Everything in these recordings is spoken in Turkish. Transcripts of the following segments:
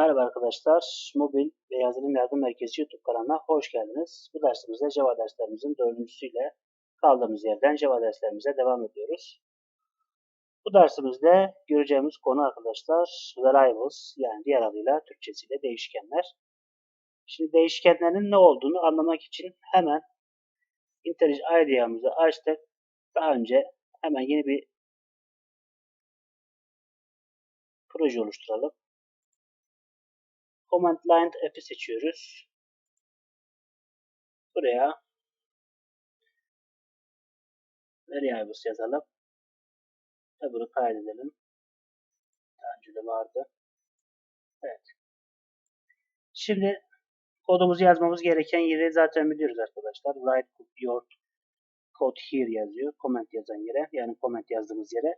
Merhaba arkadaşlar, Mobil ve Yazılım Yardım Merkezi YouTube kanalına hoş geldiniz. Bu dersimizde Java derslerimizin dördüncüsüyle kaldığımız yerden Java derslerimize devam ediyoruz. Bu dersimizde göreceğimiz konu arkadaşlar variables yani diğer adıyla Türkçesiyle değişkenler. Şimdi değişkenlerin ne olduğunu anlamak için hemen IntelliJ IDEA'mızı açtık. Daha önce hemen yeni bir proje oluşturalım. Command Line App'i seçiyoruz. Buraya variables yazalım. Ve bunu kaydedelim. Daha önce de vardı. Evet. Şimdi kodumuzu yazmamız gereken yeri zaten biliyoruz arkadaşlar. Write your code here yazıyor. Comment yazan yere. Yani comment yazdığımız yere.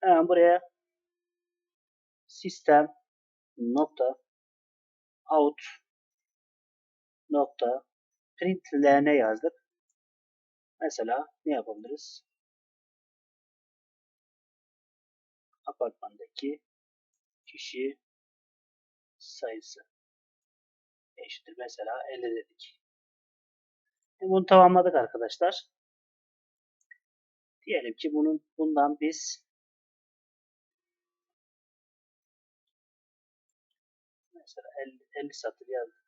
Hemen buraya sistem nokta out nokta println yazdık. Mesela ne yapabiliriz? Apartmandaki kişi sayısı eşittir. Mesela 50 dedik. Bunu tamamladık arkadaşlar. Diyelim ki bunun bundan biz 50, 50 satır yazdık.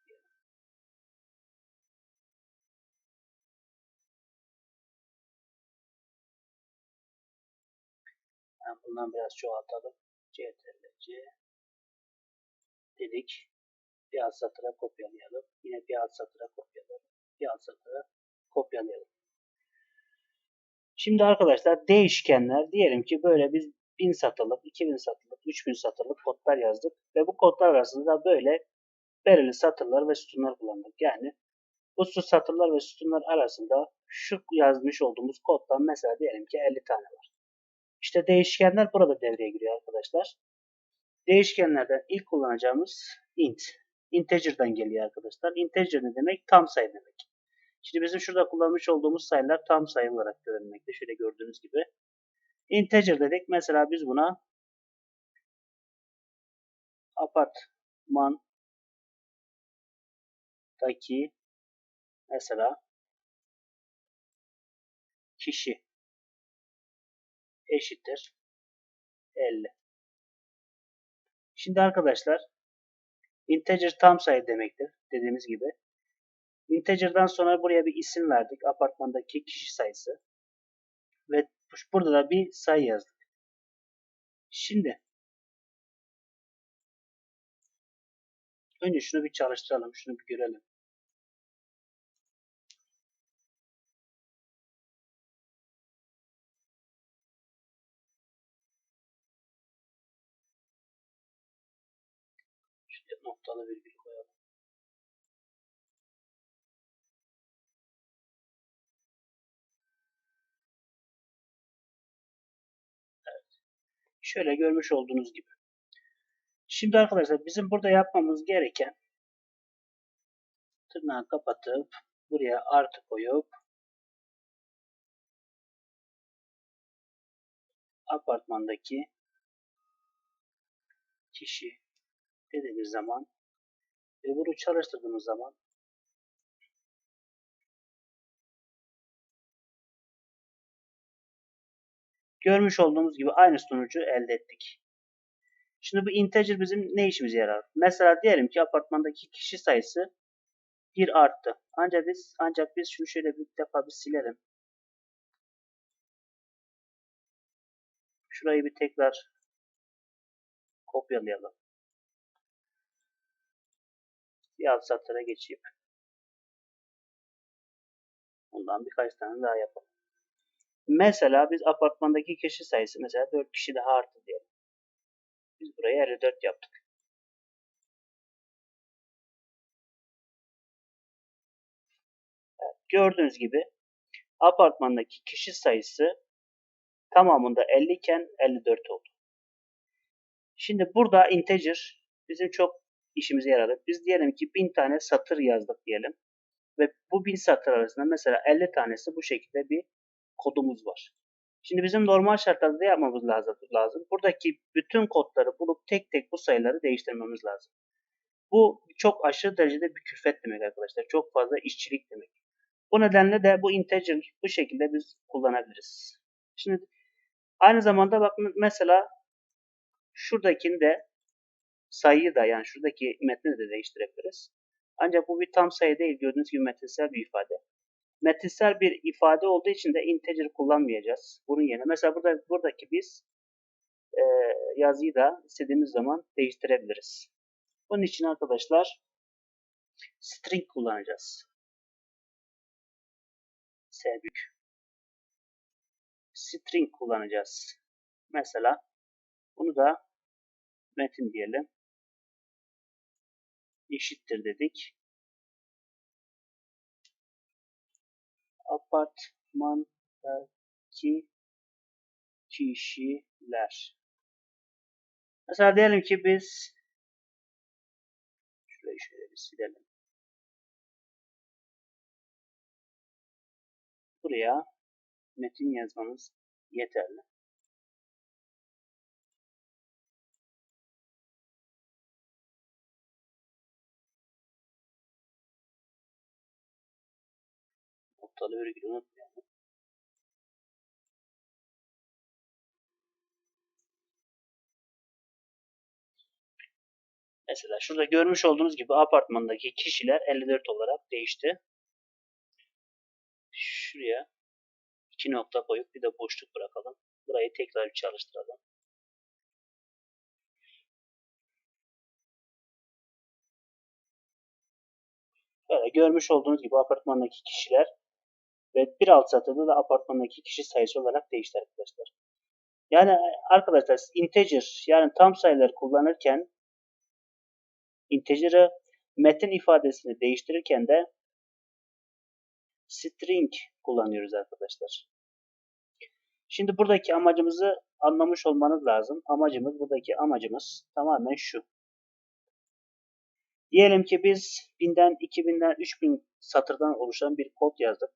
Yani bundan biraz çoğaltalım. CTRL-C dedik. Bir alt satıra kopyalayalım. Yine bir alt satıra kopyalayalım. Bir alt satıra kopyalayalım. Şimdi arkadaşlar değişkenler diyelim ki böyle biz 1000 satırlık, 2000 satırlık, 3000 satırlık kodlar yazdık. Ve bu kodlar arasında böyle belirli satırlar ve sütunlar kullandık. Yani bu satırlar ve sütunlar arasında şu yazmış olduğumuz koddan mesela diyelim ki 50 tane var. İşte değişkenler burada devreye giriyor arkadaşlar. Değişkenlerden ilk kullanacağımız int. Integer'dan geliyor arkadaşlar. Integer ne demek? Tam sayı demek. Şimdi bizim şurada kullanmış olduğumuz sayılar tam sayı olarak görünmekte. Şöyle gördüğünüz gibi. Integer dedik. Mesela biz buna apartman daki mesela kişi eşittir 50. Şimdi arkadaşlar integer tam sayı demektir dediğimiz gibi. Integer'dan sonra buraya bir isim verdik. Apartmandaki kişi sayısı. Ve burada da bir sayı yazdık. Şimdi önce şunu bir çalıştıralım. Şunu bir görelim. İşte noktalı virgül koyalım. Evet. Şöyle görmüş olduğunuz gibi. Şimdi arkadaşlar bizim burada yapmamız gereken tırnağı kapatıp buraya artı koyup apartmandaki kişi dediğimiz zaman ve bunu çalıştırdığımız zaman görmüş olduğumuz gibi aynı sonucu elde ettik. Şimdi bu integer bizim ne işimize yarar? Mesela diyelim ki apartmandaki kişi sayısı 1 arttı. Ancak biz ancak biz şunu şöyle bir defa bir silelim. Şurayı bir tekrar kopyalayalım. Bir alt satıra geçip bundan birkaç tane daha yapalım. Mesela biz apartmandaki kişi sayısı mesela 4 kişi daha arttı diyelim. Biz buraya 54 yaptık. Evet, gördüğünüz gibi apartmandaki kişi sayısı tamamında 50 iken 54 oldu. Şimdi burada integer bizim çok işimize yaradı. Biz diyelim ki 1000 tane satır yazdık diyelim. Ve bu 1000 satır arasında mesela 50 tanesi bu şekilde bir kodumuz var. Şimdi bizim normal şartlarda yapmamız lazım. Buradaki bütün kodları bulup tek tek bu sayıları değiştirmemiz lazım. Bu çok aşırı derecede bir külfet demek arkadaşlar. Çok fazla işçilik demek. Bu nedenle de bu integer bu şekilde biz kullanabiliriz. Şimdi aynı zamanda bakın mesela şuradakini de sayıyı da yani şuradaki metni de değiştirebiliriz. Ancak bu bir tam sayı değil. Gördüğünüz gibi metinsel bir ifade. Metinsel bir ifade olduğu için de integer kullanmayacağız. Bunun yerine mesela burada buradaki biz e, yazıyı da istediğimiz zaman değiştirebiliriz. Bunun için arkadaşlar string kullanacağız. S büyük. String kullanacağız. Mesela bunu da metin diyelim. Eşittir dedik. Apartmandaki kişiler. Mesela diyelim ki biz şurayı şöyle bir silelim. Buraya metin yazmamız yeterli. Noktalı virgül unutmayalım. Mesela şurada görmüş olduğunuz gibi apartmandaki kişiler 54 olarak değişti. Şuraya iki nokta koyup bir de boşluk bırakalım. Burayı tekrar çalıştıralım. Böyle görmüş olduğunuz gibi apartmandaki kişiler ve bir alt satırda da apartmandaki kişi sayısı olarak değişti arkadaşlar. Yani arkadaşlar integer yani tam sayılar kullanırken integer'ı metin ifadesini değiştirirken de string kullanıyoruz arkadaşlar. Şimdi buradaki amacımızı anlamış olmanız lazım. Amacımız, buradaki amacımız tamamen şu. Diyelim ki biz 1000'den, 2000'den, 3000 satırdan oluşan bir kod yazdık.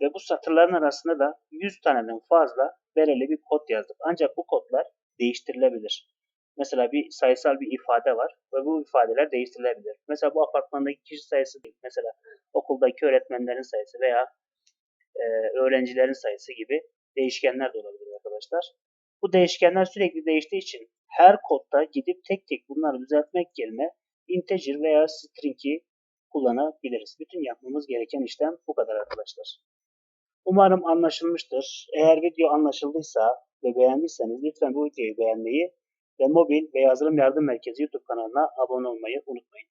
Ve bu satırların arasında da 100 taneden fazla belirli bir kod yazdık. Ancak bu kodlar değiştirilebilir. Mesela bir sayısal bir ifade var ve bu ifadeler değiştirilebilir. Mesela bu apartmandaki kişi sayısı değil. Mesela okuldaki öğretmenlerin sayısı veya e, öğrencilerin sayısı gibi değişkenler de olabilir arkadaşlar. Bu değişkenler sürekli değiştiği için her kodda gidip tek tek bunları düzeltmek yerine integer veya string'i kullanabiliriz. Bütün yapmamız gereken işlem bu kadar arkadaşlar. Umarım anlaşılmıştır. Eğer video anlaşıldıysa ve beğendiyseniz lütfen bu videoyu beğenmeyi ve mobil ve yazılım yardım merkezi YouTube kanalına abone olmayı unutmayın.